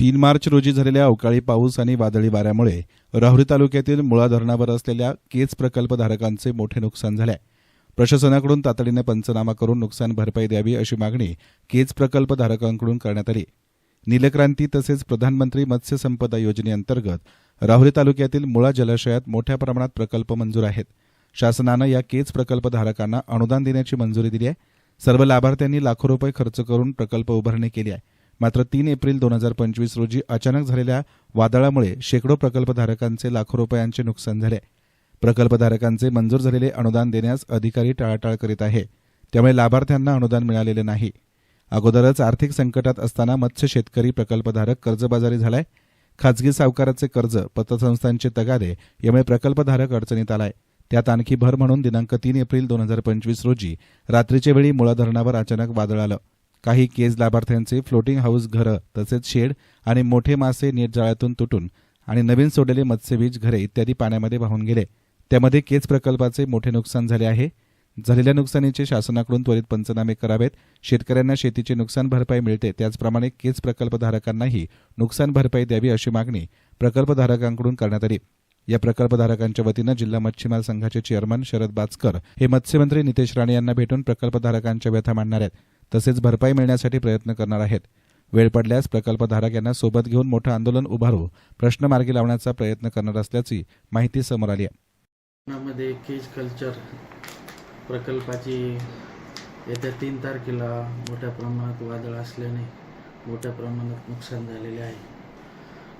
तीन मार्च रोजी झालेल्या अवकाळी पाऊस आणि वादळी वाऱ्यामुळे राहुरी तालुक्यातील मुळा धरणावर असलेल्या केज प्रकल्पधारकांचे मोठे नुकसान झाले आहे. प्रशासनाकडून तातडीने पंचनामा करून नुकसान भरपाई द्यावी अशी मागणी केज प्रकल्पधारकांकडून करण्यात आली. नीलक्रांती तसेच प्रधानमंत्री मत्स्य संपदा योजनेअंतर्गत राहुरी तालुक्यातील मुळा जलाशयात मोठ्या प्रमाणात प्रकल्प मंजूर आहेत. शासनानं या केज प्रकल्पधारकांना अनुदान देण्याची मंजुरी दिली आहे. सर्व लाभार्थ्यांनी लाखो रुपये खर्च करून प्रकल्प उभारणी केली आहे. मात्र तीन एप्रिल दोन हजार पंचवीस रोजी अचानक झालेल्या वादळामुळे शेकडो प्रकल्पधारकांचे लाखो रुपयांचे नुकसान झाले. प्रकल्पधारकांचे मंजूर झालेले अनुदान देण्यास अधिकारी टाळाटाळ करीत आहे. त्यामुळे लाभार्थ्यांना अनुदान मिळालेले नाही. अगोदरच आर्थिक संकटात असताना मत्स्य शेतकरी प्रकल्पधारक कर्जबाजारी झालाय. खाजगी सावकाराचे कर्ज पतसंस्थांचे तगादे यामुळे प्रकल्पधारक अडचणीत आलाय. त्यात आणखी भर म्हणून दिनांक तीन एप्रिल दोन हजार पंचवीस रोजी रात्रीच्या वेळी मुळा धरणावर अचानक वादळ आलं. काही केज लाभार्थ्यांचे फ्लोटिंग हाऊस घरं तसेच शेड आणि मोठे मासे नेट जाळ्यातून तुटून आणि नवीन सोडलेले मत्स्यबीज घरे इत्यादी पाण्यामध्ये वाहून गेले. त्यामध्ये केज प्रकल्पाचे मोठे नुकसान झाले आहे. झालेल्या नुकसानीचे शासनाकडून त्वरित पंचनामे करावेत. शेतकऱ्यांना शेतीची नुकसान भरपाई मिळते. त्याचप्रमाणे केज प्रकल्पधारकांनाही नुकसान भरपाई द्यावी अशी मागणी प्रकल्पधारकांकडून करण्यात आली. या प्रकल्पधारकांच्या वतीनं जिल्हा मच्छीमार संघाचे चेअरमन शरद बाचकर हे मत्स्यमंत्री नितेश राणे यांना भेटून प्रकल्पधारकांच्या व्यथा मांडणार आहेत. तसेच भरपाई मिळण्यासाठी प्रयत्न करणार आहेत. वेळ पडल्यास प्रकल्पधारक यांना सोबत घेऊन मोठं आंदोलन उभारू प्रश्न मार्गी लावण्याचा प्रयत्न करणार असल्याची माहिती समोर आली आहे. केज कल्चर प्रकल्पाची येत्या तीन तारखेला मोठ्या प्रमाणात वादळ असल्याने मोठ्या प्रमाणात नुकसान झालेले आहे.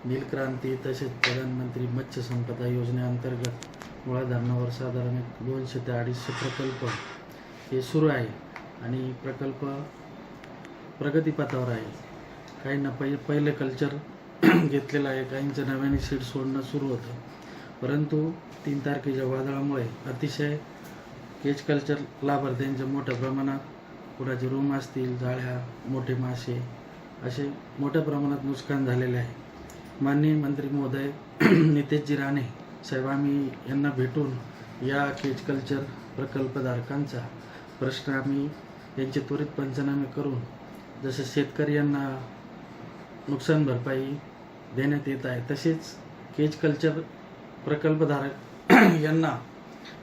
नीलक्रांती तसेच प्रधानमंत्री मत्स्य संपदा योजनेअंतर्गत मुळा धरणावर साधारण दोनशे ते अडीचशे प्रकल्प हे सुरू आहे. आणि प्रकल्प प्रगतीपथावर आहे. काहींना पहि पहिले कल्चर घेतलेलं आहे काहींचं नव्याने सीड सोडणं सुरू होतं. परंतु तीन तारखेच्या वादळामुळे अतिशय केज कल्चर लाभार्थ्यांच्या मोठ्या प्रमाणात कुणाचे रूम असतील जाळ्या मोठे मासे असे मोठ्या प्रमाणात नुकसान झालेले आहे. माननीय मंत्री महोदय नितेशजी राणे साहेब आम्ही यांना भेटून या केज कल्चर प्रकल्पधारकांचा प्रश्न आम्ही यांचे त्वरित पंचनामे करून जसं शेतकरी यांना नुकसान भरपाई देण्यात येत आहे तसेच केज कल्चर प्रकल्पधारक यांना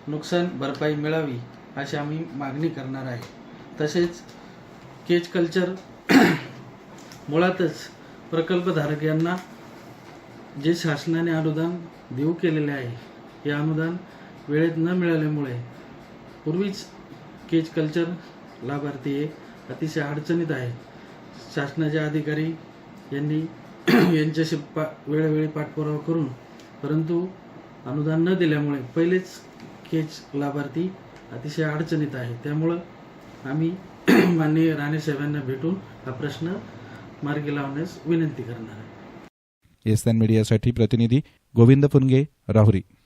नुकसान भरपाई मिळावी अशी आम्ही मागणी करणार आहे. तसेच केज कल्चर मुळातच प्रकल्पधारक यांना जे शासनाने अनुदान देऊ केलेले आहे हे अनुदान वेळेत न मिळाल्यामुळे पूर्वीच केज कल्चर लाभार्थी हे अतिशय अडचणीत आहे. शासनाचे अधिकारी यांनी यांच्याशी पा वेळोवेळी पाठपुरावा करून परंतु अनुदान न दिल्यामुळे पहिलेच केज लाभार्थी अतिशय अडचणीत आहे. त्यामुळं आम्ही माननीय राणे साहेबांना भेटून हा प्रश्न मार्गी लावण्यास विनंती करणार आहे. एस मीडियासाठी प्रतिनिधी गोविंद फुनगे राहुरी.